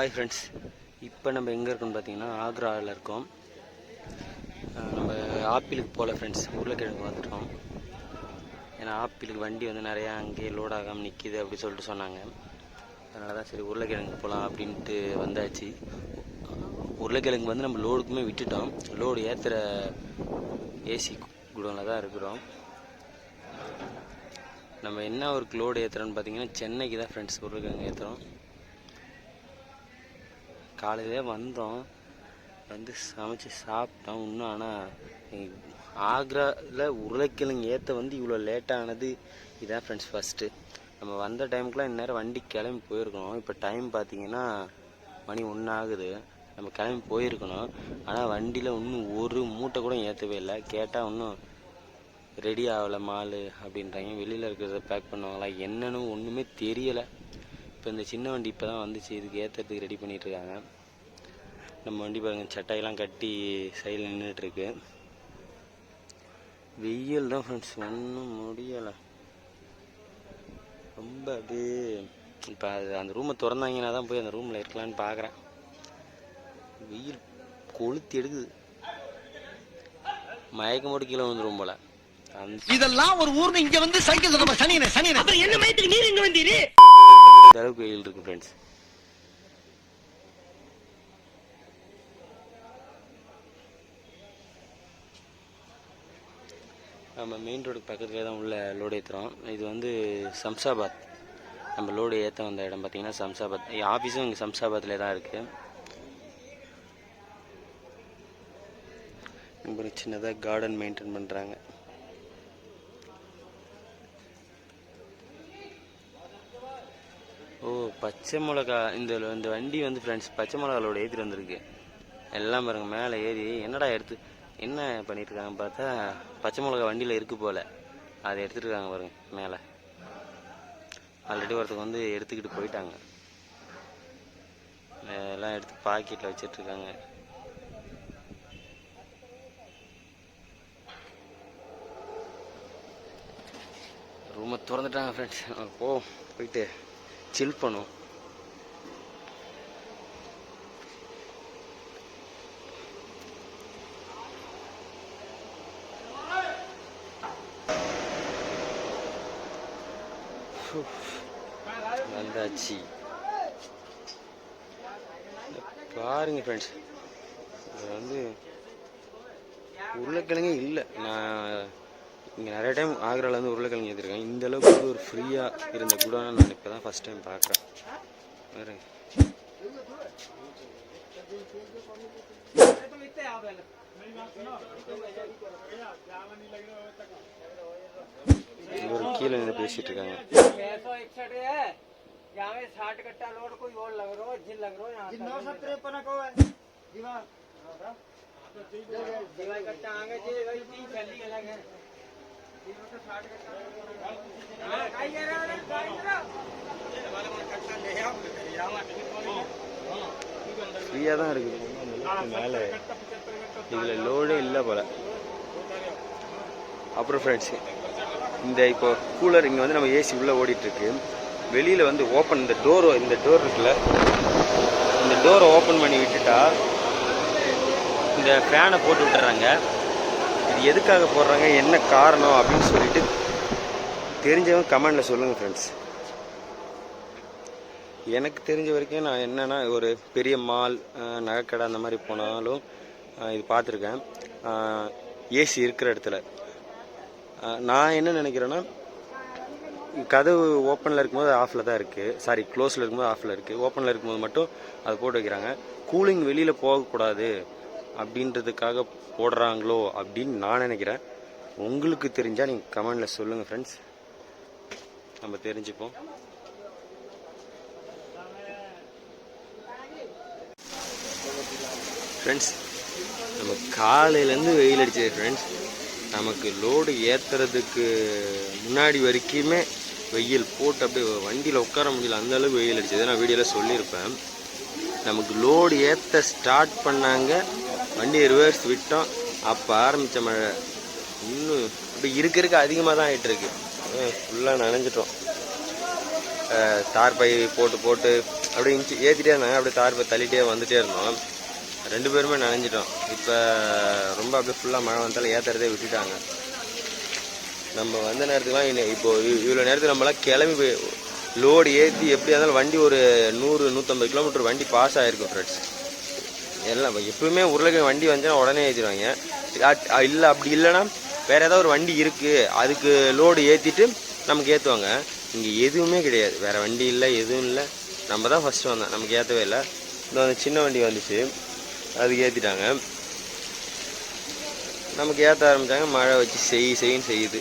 Hi friends இப்போ நம்ம எங்கே இருக்கோம்னு பார்த்தீங்கன்னா ஆக்ராவில் இருக்கோம். நம்ம ஆப்பிளுக்கு போகல ஃப்ரெண்ட்ஸ் உருளைக்கிழங்கு வந்துட்டோம் ஏன்னா ஆப்பிளுக்கு வண்டி வந்து நிறையா அங்கேயே லோட் ஆகாமல் நிற்கிது அப்படி சொல்லிட்டு சொன்னாங்க. அதனால தான் சரி உருளைக்கிழங்கு போகலாம் அப்படின்ட்டு வந்தாச்சு. உருளைக்கிழங்கு வந்து நம்ம லோடுக்குமே விட்டுட்டோம். லோடு ஏற்றுற ஏசி குடோனில் தான் இருக்கிறோம். நம்ம என்ன ஒரு லோடு ஏற்றுறோன்னு பார்த்தீங்கன்னா சென்னைக்கு தான் ஃப்ரெண்ட்ஸ் உருளைக்கிழங்கு ஏற்றுறோம் காலையிலே வந்தோம். வந்து சமைச்சு சாப்பிட்டோம். இன்னும் ஆனால் ஆக்ராவில் உருளைக்கிழங்கு ஏற்ற வந்து இவ்வளோ லேட்டானது இதான் ஃப்ரெண்ட்ஸ் ஃபஸ்ட்டு நம்ம வந்த டைமுக்குலாம் இந்நேரம் வண்டி கிளம்பி போயிருக்கணும். இப்போ டைம் பார்த்தீங்கன்னா மணி ஒன்று ஆகுது. நம்ம கிளம்பி போயிருக்கணும். ஆனால் வண்டியில் இன்னும் ஒரு மூட்டை கூட ஏற்றவே இல்லை. கேட்டால் இன்னும் ரெடி ஆகலை மால் அப்படின்றாங்க. வெளியில் இருக்கிறத பேக் பண்ணுவாங்களா? என்னன்னு ஒன்றுமே தெரியலை. இப்போ இந்த சின்ன வண்டி இப்போ தான் வந்துச்சு. இதுக்கு ஏற்றுறதுக்கு ரெடி பண்ணிட்டு இருக்காங்க நம்ம வண்டி பாருங்க சட்டையெல்லாம் கட்டி சைடில் நின்றுட்டுருக்கு வெயில் தான் ஃப்ரெண்ட்ஸ் ஒன்றும் முடியலை. ரொம்ப அப்படியே இப்போ அது அந்த ரூமை திறந்தாங்கன்னா தான் போய் அந்த ரூமில் இருக்கலான்னு பார்க்குறேன் வெயில் கொளுத்தி எடுக்குது. மயக்கம் போட்டு கீழே வந்துடும் போல. இதெல்லாம் ஒரு ஊர்னு இங்க வந்து சைக்கிள் சொல்ற சனியனே என்ன மயத்துக்கு நீர் இங்க வந்தீரு? அளவுக்கு வெயில் இருக்கு ஃப்ரெண்ட்ஸ் நம்ம மெயின் ரோடுக்கு பக்கத்துலேயே தான் உள்ள லோடு ஏற்றுறோம் இது வந்து சம்சாபாத். நம்ம லோடு ஏற்ற வந்த இடம் பார்த்தீங்கன்னா சம்சாபாத். ஆஃபீஸும் இங்கே சம்சாபாத்லேயே தான் இருக்குது சின்னதாக கார்டன் மெயின்டைன் பண்ணுறாங்க பச்சை மிளகா இந்த இந்த வண்டி வந்து ஃப்ரெண்ட்ஸ் பச்சை மிளகாலோட ஏற்றிட்டு வந்திருக்கு. எல்லாம் பாருங்க மேலே ஏறி என்னடா எடுத்து என்ன பண்ணிட்டுருக்காங்க பார்த்தா பச்சை மிளகா வண்டியில் இருக்கு போல். அதை எடுத்துட்டு இருக்காங்க பாருங்க மேலே. ஆல்ரெடி ஒருத்தவங்க வந்து எடுத்துக்கிட்டு போயிட்டாங்க. எல்லாம் எடுத்து பாக்கெட்டில் வச்சிட்ருக்காங்க. ரூமை திறந்துட்டாங்க ஃப்ரெண்ட்ஸ் போ போயிட்டு. சில் பண்ணும் வந்தாச்சு. பாருங்க ஃப்ரெண்ட்ஸ் இது வந்து உருளைக்கிழங்கே இல்லை. நான் இங்கே நிறைய டைம் ஆக்ராவில் வந்து உருளைக்கிழங்கு ஏற்றிருக்கேன் இந்த அளவுக்கு வந்து ஒரு ஃப்ரீயாக இருந்த குடோனை நான் இப்போ தான் ஃபஸ்ட் டைம் பார்க்குறேன் வேறு ஒரு கீழே நின்று பேசிட்டு இருக்காங்க छह सौ इकसठ है यहाँ में साठ कट्टा लोड कोई और लग रहा हो जिन लग रहा हो यहाँ नौ सौ तिरपन को है जीवा जीवा कट्टा आगे जी वही तीन छली अलग है ஃப்ரீயாக தான் இருக்குது. மேலே. இதில் லோடே இல்லை போல். அப்புறம் ஃப்ரெண்ட்ஸ் இந்த இப்போ கூலர் இங்கே வந்து நம்ம ஏசி உள்ளே ஓடிட்டுருக்கு. வெளியில் வந்து ஓப்பன் இந்த டோர் இந்த டோர் இருக்குல்ல இந்த டோரை ஓப்பன் பண்ணி விட்டுட்டா இந்த ஃபேனை போட்டு விட்டுறாங்க. எதுக்காக போடுறாங்க என்ன காரணம் அப்படின்னு சொல்லிட்டு தெரிஞ்சவங்க கமெண்டில் சொல்லுங்கள் ஃப்ரெண்ட்ஸ் எனக்கு தெரிஞ்ச வரைக்கும் நான் என்னன்னா ஒரு பெரிய மால் நகைக்கடை அந்த மாதிரி போனாலும் இது பார்த்துருக்கேன். ஏசி இருக்கிற இடத்துல. நான் என்ன நினைக்கிறேன்னா கதவு ஓப்பனில் இருக்கும்போது ஆஃபில் தான் இருக்குது சாரி க்ளோஸில் இருக்கும்போது ஆஃபில் இருக்குது ஓப்பனில் இருக்கும்போது மட்டும் அது போட்டு வைக்கிறாங்க. கூலிங் வெளியில் போகக்கூடாது அப்படின்றதுக்காக போடுறாங்களோ அப்படின்னு நான் நினைக்கிறேன். உங்களுக்கு தெரிஞ்சால் நீங்கள் கமெண்டில் சொல்லுங்கள் ஃப்ரெண்ட்ஸ் நம்ம தெரிஞ்சுப்போம். ஃப்ரெண்ட்ஸ் நம்ம காலையிலேருந்து வெயில் அடிச்சது ஃப்ரெண்ட்ஸ் நமக்கு லோடு ஏற்றுறதுக்கு முன்னாடி வரைக்குமே வெயில் போட்டு அப்படியே வண்டியில் உட்கார முடியல. அந்த அளவுக்கு வெயில் அடிச்சது. நான் வீடியோவில் சொல்லியிருப்பேன். நமக்கு லோடு ஏற்ற ஸ்டார்ட் பண்ணாங்க. வண்டியை ரிவர்ஸ் விட்டோம். அப்போ ஆரம்பித்த மழை. இன்னும் இப்போ இருக்க இருக்க அதிகமாக தான் ஆகிட்டு இருக்கு. ஃபுல்லாக நனைஞ்சிட்டோம். தார்பை போட்டு போட்டு அப்படியே இன்ச்சு ஏற்றிட்டே இருந்தாங்க. அப்படியே தார்பை தள்ளிட்டே வந்துட்டே இருந்தோம். ரெண்டு பேருமே நனைஞ்சிட்டோம். இப்போ ரொம்ப அப்படியே ஃபுல்லாக மழை வந்தாலும் ஏற்றுறதே விட்டுட்டாங்க. நம்ம வந்த நேரத்துக்குலாம் இன்னும் இப்போ இவ்வளோ நேரத்துக்கு நம்மலாம் கிளம்பி போய் லோடு ஏற்றி எப்படியா இருந்தாலும் வண்டி ஒரு நூறு நூற்றம்பது கிலோமீட்டர் வண்டி பாஸ் ஆகிருக்கும் ஃப்ரெண்ட்ஸ் எல்லாம் எப்பவுமே உருளைக்கிழங்கு வண்டி வந்துச்சுன்னா உடனே ஏற்றிடுவாங்க இல்லை அப்படி இல்லைன்னா வேறு ஏதாவது ஒரு வண்டி இருக்குது அதுக்கு லோடு ஏற்றிட்டு நமக்கு ஏற்றுவாங்க இங்கே எதுவுமே கிடையாது. வேறு வண்டி இல்லை எதுவும் இல்லை. நம்ம தான் ஃபஸ்ட்டு வந்தோம். நமக்கு ஏற்றவே இல்லை. இந்த அந்த சின்ன வண்டி வந்துச்சு. அதுக்கு ஏற்றிட்டாங்க நமக்கு ஏற்ற ஆரம்பித்தாங்க மழை வச்சு செய் செய்யும் செய்யுது.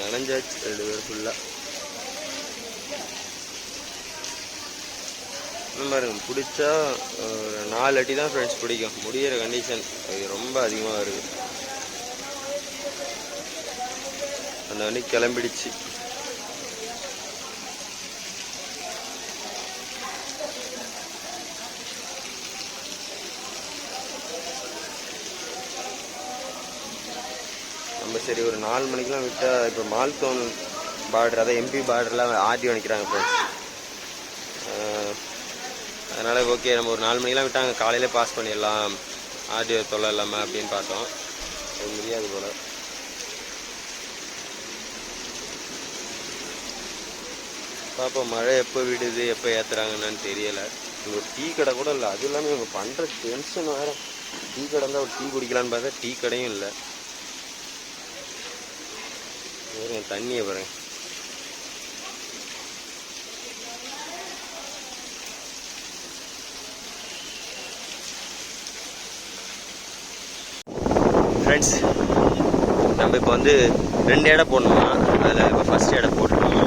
நனைஞ்சாச்சு ரெண்டு பேர் ஃபுல்லாக இந்த மாதிரி பிடிச்சா ஒரு நாலு அடி தான் ஃப்ரெண்ட்ஸ் பிடிக்கும். முடிகிற கண்டிஷன் அது ரொம்ப அதிகமாக இருக்குது அந்த வண்டி கிளம்பிடுச்சு. சரி ஒரு நாலு மணிக்கெலாம் விட்டால் இப்போ மால்தோன் பார்டர் அதான் எம்பி பார்டர்லாம் ஆர்டிஓ நிற்கிறாங்க ஃப்ரெண்ட்ஸ் அதனால் ஓகே நம்ம ஒரு நாலு மணிக்கெலாம் விட்டாங்க காலையிலே பாஸ் பண்ணிடலாம். ஆர்டிஓ தொல்லை இல்லாமல் அப்படின்னு பார்த்தோம். அது முடியாது போல். பார்ப்போம் மழை எப்போ விடுது எப்போ ஏற்றுறாங்கன்னு தெரியலை. இங்கே ஒரு டீ கடை கூட இல்லை அதுவும் இல்லாமல் இவங்க பண்ணுற டென்ஷன் வேறு. டீ கடை இருந்தால் ஒரு டீ குடிக்கலான்னு பார்த்தா டீ கடையும் இல்லை. பாருங்க தண்ணியை பாருங்க. ஃப்ரெண்ட்ஸ் நம்ம இப்போ வந்து ரெண்டு இடம் போடணுமா அதில் இப்போ ஃபஸ்ட் இடம் போட்டுருக்கோம்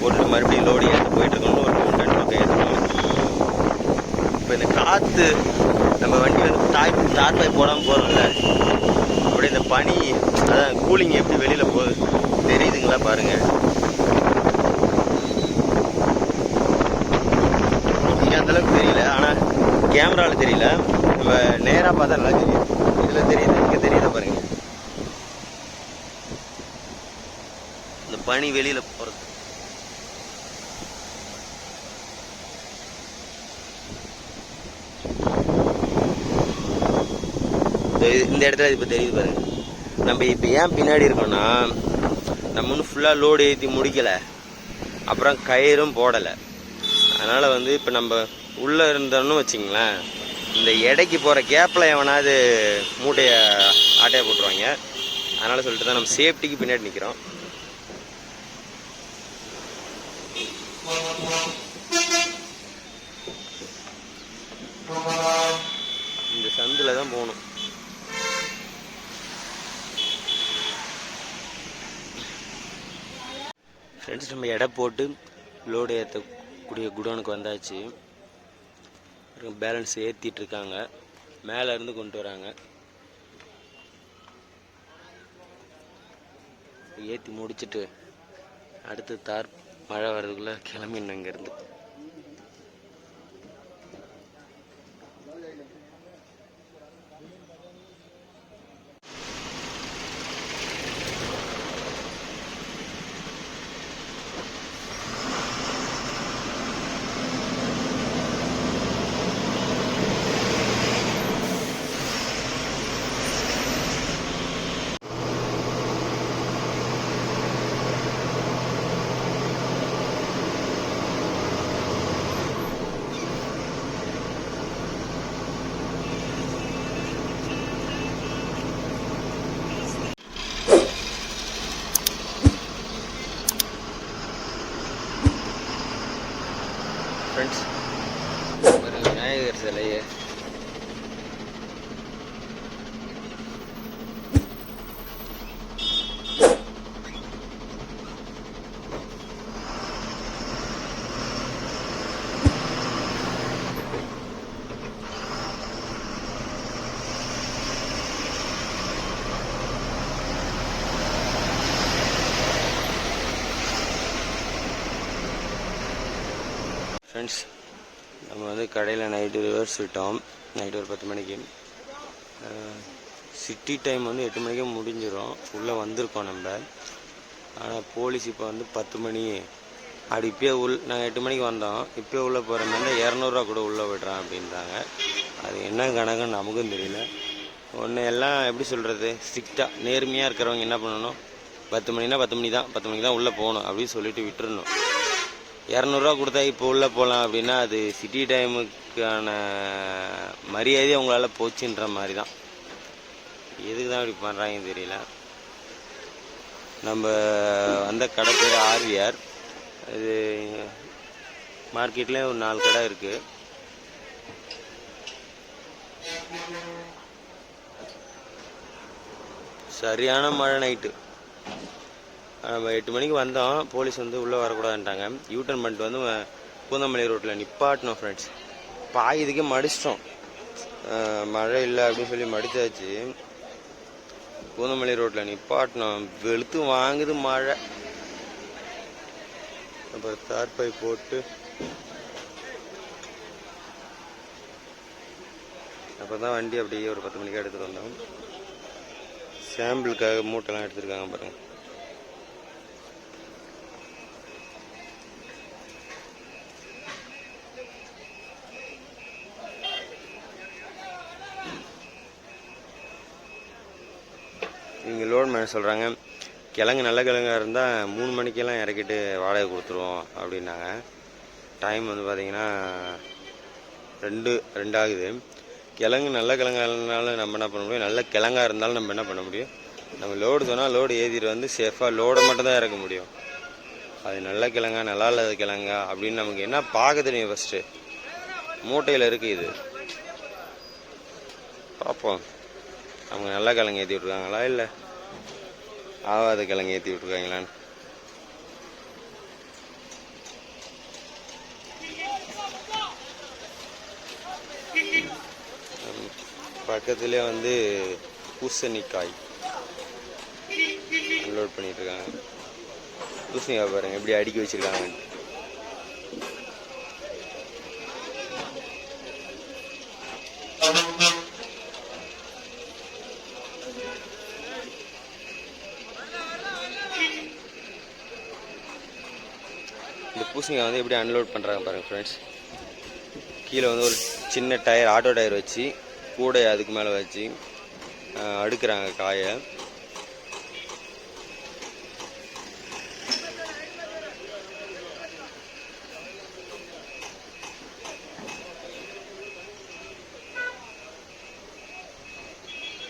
போட்டு மறுபடியும் லோடு ஏற்று போயிட்டுருக்கோம் ஒரு மூணு டன் பக்கம் இப்போ இந்த காற்று நம்ம வண்டி வந்து தாய் தார்பாய் போடாமல் போகிறோம்ல அப்படியே இந்த பனி அதான் கூலிங் எப்படி வெளியில் போகுது? தெரியுதுங்களா பாருங்க. இங்கே அந்தளவுக்கு தெரியல ஆனால் கேமராவில் தெரியல. நம்ம நேராக பார்த்தா நல்லா தெரியும் இதில் தெரியுது இங்கே தெரியுதா பாருங்க. இந்த பனி வெளியில் போகிறது இந்த இடத்துல இப்போ தெரியுது பாருங்க. நம்ம இப்போ ஏன் பின்னாடி இருக்கோம்னா நம்ம இன்னும் ஃபுல்லாக லோடு ஏற்றி முடிக்கலை. அப்புறம் கயிறும் போடலை. அதனால் வந்து இப்போ நம்ம உள்ளே இருந்தோம்னு வச்சிங்களேன் இந்த எடைக்கு போகிற கேப்பில் எவனாவது மூட்டையை ஆட்டையை போட்டுருவாங்க. அதனால் சொல்லிட்டு தான் நம்ம சேஃப்டிக்கு பின்னாடி நிற்கிறோம் இந்த சந்தில் தான் போகணும் ஃப்ரெண்ட்ஸ் நம்ம எடை போட்டு லோடு ஏற்றக்கூடிய குடோனுக்கு வந்தாச்சு. பேலன்ஸ் ஏற்றிட்டு இருக்காங்க மேலே இருந்து கொண்டு வராங்க. ஏற்றி முடிச்சுட்டு அடுத்து தார் மழை வர்றதுக்குள்ளே கிளம்பிடணும் இங்கேருந்து விநாயகர் சிலையை ஃப்ரெண்ட்ஸ் நம்ம வந்து கடையில் நைட்டு ரிவர்ஸ் விட்டோம். நைட்டு ஒரு பத்து மணிக்கு. சிட்டி டைம் வந்து எட்டு மணிக்கே முடிஞ்சிடும் உள்ளே வந்திருக்கோம் நம்ம. ஆனால் போலீஸ் இப்போ வந்து பத்து மணி. அப்படி இப்போயே உள் நாங்கள் எட்டு மணிக்கு வந்தோம். இப்போயே உள்ளே போகிற மாதிரி இரநூறுவா கூட உள்ளே விடுறான் அப்படின்றாங்க. அது என்ன கணக்குன்னு நமக்கும் தெரியல. ஒன்று எல்லாம் எப்படி சொல்கிறது ஸ்ட்ரிக்டாக நேர்மையாக இருக்கிறவங்க என்ன பண்ணணும்? பத்து மணினா பத்து மணி தான் பத்து மணிக்கு தான் உள்ளே போகணும் அப்படின்னு சொல்லிட்டு விட்டுறணும். இரநூறுவா கொடுத்தா இப்போ உள்ளே போகலாம் அப்படின்னா அது சிட்டி டைமுக்கான மரியாதையே அவங்களால போச்சுன்ற மாதிரி தான் எதுக்கு தான் இப்படி பண்ணுறாங்கன்னு தெரியல. நம்ம வந்த கடை பேர் ஆர்விஆர். இது மார்க்கெட்லேயே ஒரு நாலு கடை இருக்குது சரியான மழை நைட்டு. நம்ம எட்டு மணிக்கு வந்தோம். போலீஸ் வந்து உள்ளே வரக்கூடாதுன்ட்டாங்க. யூட்டர்ன் பண்ணிட்டு வந்து பூந்தமல்லி ரோட்டில் நிப்பாட்டினோம் ஃப்ரெண்ட்ஸ் பாயுதுக்கே மடிச்சிட்டோம். மழை இல்லை அப்படின்னு சொல்லி மடிச்சாச்சு. பூந்தமல்லி ரோட்டில் நிப்பாட்டினோம். வெளுத்து வாங்குது மழை. அப்புறம் தார்பை போட்டு அப்புறம் தான் வண்டி அப்படியே ஒரு பத்து மணிக்கு எடுத்துகிட்டு வந்தோம். சாம்பிளுக்காக மூட்டைலாம் எடுத்துருக்காங்க பாருங்கள் இவங்க சொல்கிறாங்க கிழங்கு நல்ல கிழங்கா இருந்தால் மூணு மணிக்கெல்லாம் இறக்கிட்டு வாடகை கொடுத்துருவோம் அப்படின்னாங்க. டைம் வந்து பார்த்தீங்கன்னா ரெண்டு ரெண்டாகுது கிழங்கு நல்ல கிழங்கா இருந்தாலும் நம்ம என்ன பண்ண முடியும்? நல்ல கிழங்கா இருந்தாலும் நம்ம என்ன பண்ண முடியும்? நம்ம லோடு சொன்னால் லோடு ஏற்றிட்டு வந்து சேஃபாக லோடை மட்டும்தான் இறக்க முடியும். அது நல்ல கிழங்கா நல்லா இல்லாத கிழங்கா அப்படின்னு நமக்கு என்ன பார்க்க தெரியும் ஃபஸ்ட்டு மூட்டையில் இருக்குது இது. பார்ப்போம் அவங்க நல்ல கிழங்கு ஏற்றி விட்ருக்காங்களா இல்லை? ஆவாத கிழங்கு ஏற்றி விட்ருக்காங்களான்னு பக்கத்துலேயே வந்து பூசணிக்காய் அன்லோட் பண்ணிட்டு இருக்காங்க. பூசணிக்காய் பாருங்க எப்படி அடுக்கி வச்சிருக்காங்க இந்த பூசணிக்காய் வந்து எப்படி அன்லோட் பண்ணுறாங்க பாருங்க ஃப்ரெண்ட்ஸ் கீழே வந்து ஒரு சின்ன டயர் ஆட்டோ டயர் வச்சு கூடை அதுக்கு மேலே வச்சு அடுக்கிறாங்க காயை.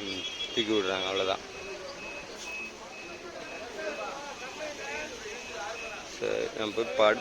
ம், தூக்கி விடுறாங்க அவ்வளோதான் sa ambag part.